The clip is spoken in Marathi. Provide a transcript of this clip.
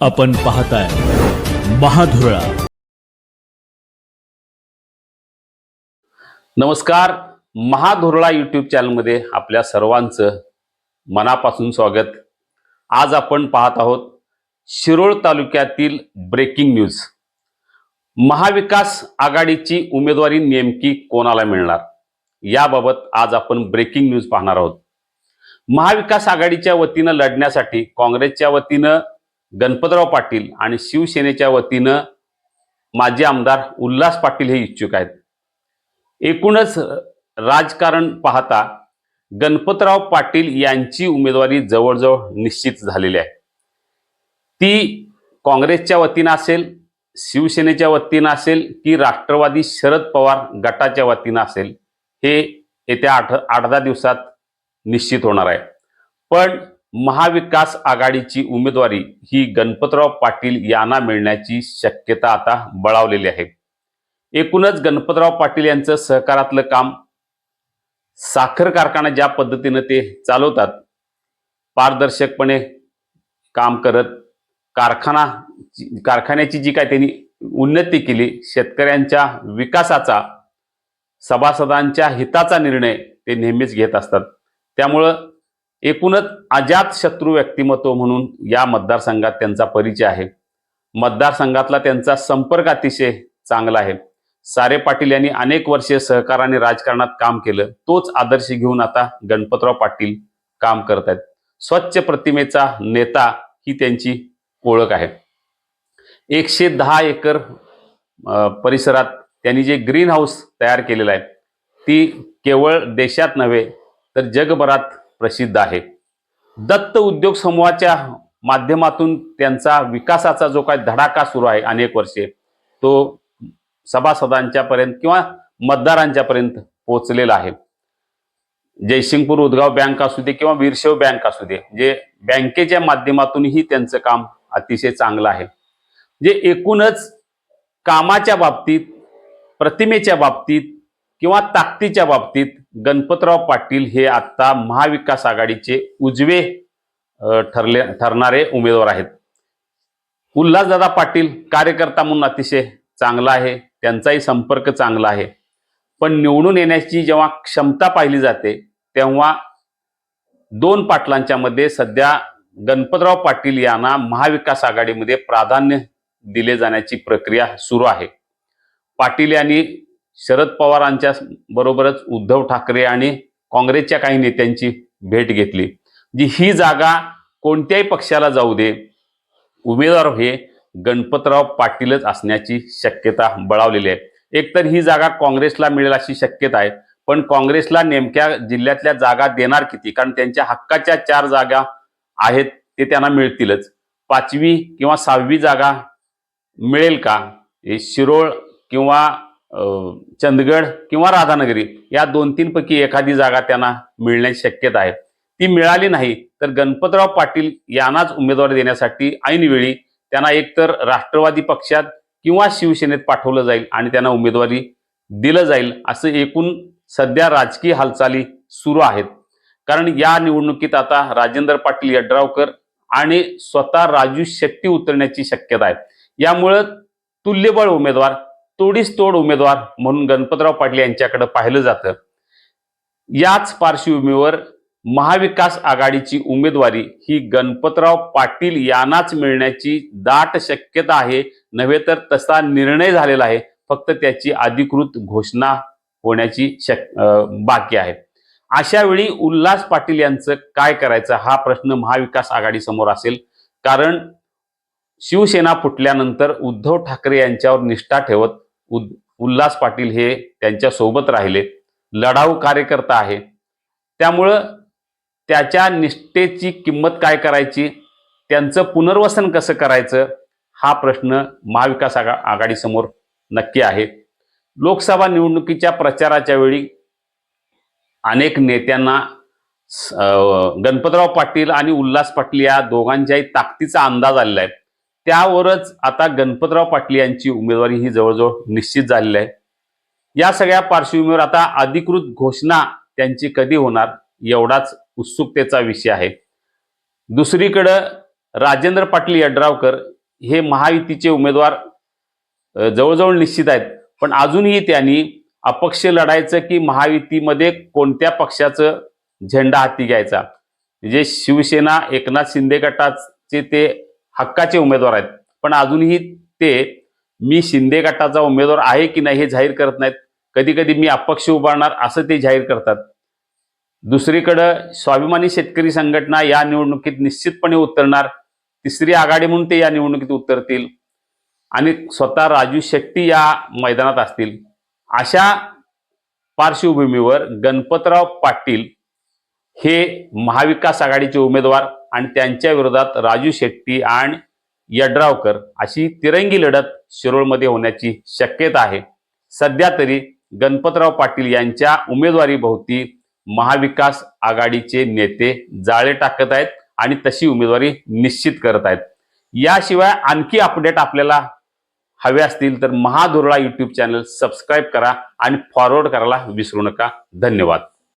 आपण पाहताय महाधुरळा. नमस्कार. महाधुरळा यूट्यूब चॅनलमध्ये आपल्या सर्वांचं मनापासून स्वागत. आज आपण पाहत आहोत शिरोळ तालुक्यातील ब्रेकिंग न्यूज महाविकास आघाडीची उमेदवारी नेमकी कोणाला मिळणार? याबाबत आज आपण ब्रेकिंग न्यूज पाहणार आहोत. महाविकास आघाडीच्या वतीनं लढण्यासाठी काँग्रेसच्या वतीनं गणपतराव पाटील आणि शिवसेनेच्या वतीनं माजी आमदार उल्हास पाटील हे इच्छुक आहेत. एकूणच राजकारण पाहता गणपतराव पाटील यांची उमेदवारी जवळजवळ निश्चित झालेली आहे. ती काँग्रेसच्या वतीनं असेल शिवसेनेच्या वतीनं असेल की राष्ट्रवादी शरद पवार गटाच्या वतीनं असेल हे येत्या आठ आठ दहा दिवसात निश्चित होणार आहे. पण महाविकास आघाडीची उमेदवारी ही गणपतराव पाटील यांना मिळण्याची शक्यता आता बळावलेली आहे. एकूणच गणपतराव पाटील यांचं सहकारातलं काम साखर कारखाना ज्या पद्धतीनं ते चालवतात पारदर्शकपणे काम करत कारखाना कारखान्याची जी काय त्यांनी उन्नती केली शेतकऱ्यांच्या विकासाचा सभासदांच्या हिताचा निर्णय ते नेहमीच घेत असतात. त्यामुळं एकूणच अजात शत्रू व्यक्तिमत्व म्हणून या मतदारसंघात त्यांचा परिचय आहे. मतदारसंघातला त्यांचा संपर्क अतिशय चांगला आहे. सारे पाटील यांनी अनेक वर्षे सहकाराने राजकारणात काम केलं. तोच आदर्श घेऊन आता गणपतराव पाटील काम करत आहेत स्वच्छ प्रतिमेचा नेता ही त्यांची ओळख आहे. एकशे दहा एकर परिसरात त्यांनी जे ग्रीन हाऊस तयार केलेलं आहे ती केवळ देशात नव्हे तर जगभरात प्रसिद्ध आहे. दत्त उद्योग समूहाच्या माध्यमातून त्यांचा विकासाचा जो काय धडाका सुरू आहे अनेक वर्षे तो सभासदांच्या पर्यंत किंवा मतदारांच्या पर्यंत पोहोचलेला आहे. जयसिंगपूर उदगाव बँक असू दे किंवा वीरशेव बँक असू दे जे बँकेच्या माध्यमातूनही त्यांचं काम अतिशय चांगलं आहे. जे एकूणच कामाच्या बाबतीत प्रतिमेच्या बाबतीत किंवा ताकदीच्या बाबतीत गणपतराव पाटील हे आत्ता महाविकास आघाडीचे उजवे ठरले ठरणारे उमेदवार आहेत. उल्हासदादा पाटील कार्यकर्ता म्हणून अतिशय चांगला आहे. त्यांचाही संपर्क चांगला आहे. पण निवडून येण्याची जेव्हा क्षमता पाहिली जाते तेव्हा दोन पाटलांच्या मध्ये सध्या गणपतराव पाटील यांना महाविकास आघाडीमध्ये प्राधान्य दिले जाण्याची प्रक्रिया सुरू आहे. पाटील यांनी शरद पवारांच्या बरोबरच उद्धव ठाकरे आणि काँग्रेसच्या काही नेत्यांची भेट घेतली. जी ही जागा कोणत्याही पक्षाला जाऊ दे उमेदवार हे गणपतराव पाटीलच असण्याची शक्यता बळावलेली आहे. एकतर ही जागा काँग्रेसला मिळेल अशी शक्यता आहे पण काँग्रेसला नेमक्या जिल्ह्यातल्या जागा देणार किती? कारण त्यांच्या हक्काच्या चार जागा आहेत ते त्यांना मिळतीलच. पाचवी किंवा सहावी जागा मिळेल का? हे शिरोळ किंवा चंदगड किंवा राधानगरी या दोन तीन पैकी एखादी जागा त्यांना मिळण्याची शक्यता आहे. ती मिळाली नाही तर गणपतराव पाटील यांनाच उमेदवारी देण्यासाठी ऐनवेळी त्यांना एकतर राष्ट्रवादी पक्षात किंवा शिवसेनेत पाठवलं जाईल आणि त्यांना उमेदवारी दिलं जाईल असं एकूण सध्या राजकीय हालचाली सुरू आहेत. कारण या निवडणुकीत आता राजेंद्र पाटील यड्रावकर आणि स्वतः राजू शेट्टी उतरण्याची शक्यता आहे. यामुळं तुल्यबळ उमेदवार तोडीस तोड उमेदवार म्हणून गणपतराव पाटील यांच्याकडे पाहिलं जातं. याच पार्श्वभूमीवर महाविकास आघाडीची उमेदवारी ही गणपतराव पाटील यांनाच मिळण्याची दाट शक्यता आहे. नव्हे तर तसा निर्णय झालेला आहे. फक्त त्याची अधिकृत घोषणा होण्याची शक अं, बाकी आहे. अशा वेळी उल्हास पाटील यांचं काय करायचं हा प्रश्न महाविकास आघाडी समोर असेल. कारण शिवसेना फुटल्यानंतर उद्धव ठाकरे यांच्यावर निष्ठा ठेवत उद- उल्हास पाटील हे त्यांच्यासोबत राहिले. लढाऊ कार्यकर्ता आहे. त्यामुळं त्याच्या निष्ठेची किंमत काय करायची? त्यांचं पुनर्वसन कसं करायचं? हा प्रश्न महाविकास आघा आघाडीसमोर नक्की आहे. लोकसभा निवडणुकीच्या प्रचाराच्या वेळी अनेक नेत्यांना गणपतराव पाटील आणि उल्हास पाटील या दोघांच्याही ताकदीचा अंदाज आलेला आहे. त्यावरच आता गणपतराव पाटील यांची उमेदवारी ही जवळजवळ निश्चित झालेली आहे. या सगळ्या पार्श्वभूमीवर आता अधिकृत घोषणा त्यांची कधी होणार एवढाच उत्सुकतेचा विषय आहे. दुसरीकडं राजेंद्र पाटील यड्रावकर हे महायुतीचे उमेदवार जवळजवळ निश्चित आहेत. पण अजूनही त्यांनी अपक्ष लढायचं की महायुतीमध्ये कोणत्या पक्षाचं झेंडा हाती घ्यायचा? म्हणजे शिवसेना एकनाथ शिंदे गटाचे ते हक्काचे उमेदवार आहेत. पण अजूनही ते मी शिंदे गटाचा उमेदवार आहे की नाही हे जाहीर करत नाहीत. कधी कधी मी अपक्ष उभारणार असं ते जाहीर करतात. दुसरीकडं स्वाभिमानी शेतकरी संघटना या निवडणुकीत निश्चितपणे उतरणार. तिसरी आघाडी म्हणून ते या निवडणुकीत उतरतील. आणि स्वतः राजू शेट्टी या मैदानात असतील. अशा पार्श्वभूमीवर गणपतराव पाटील हे महाविकास आघाडीचे उमेदवार आणि त्यांच्या विरोधात राजू शेट्टी आणि यड्रावकर अशी तिरंगी लढत शिरोळमध्ये होण्याची शक्यता आहे. सध्या तरी गणपतराव पाटील यांच्या उमेदवारीभोवती महाविकास आघाडीचे नेते जाळे टाकत आहेत आणि तशी उमेदवारी निश्चित करत आहेत. याशिवाय आणखी अपडेट आपल्याला हवे असतील तर महाधुरळा यूट्यूब चॅनल सबस्क्राईब करा आणि फॉरवर्ड करायला विसरू नका. धन्यवाद.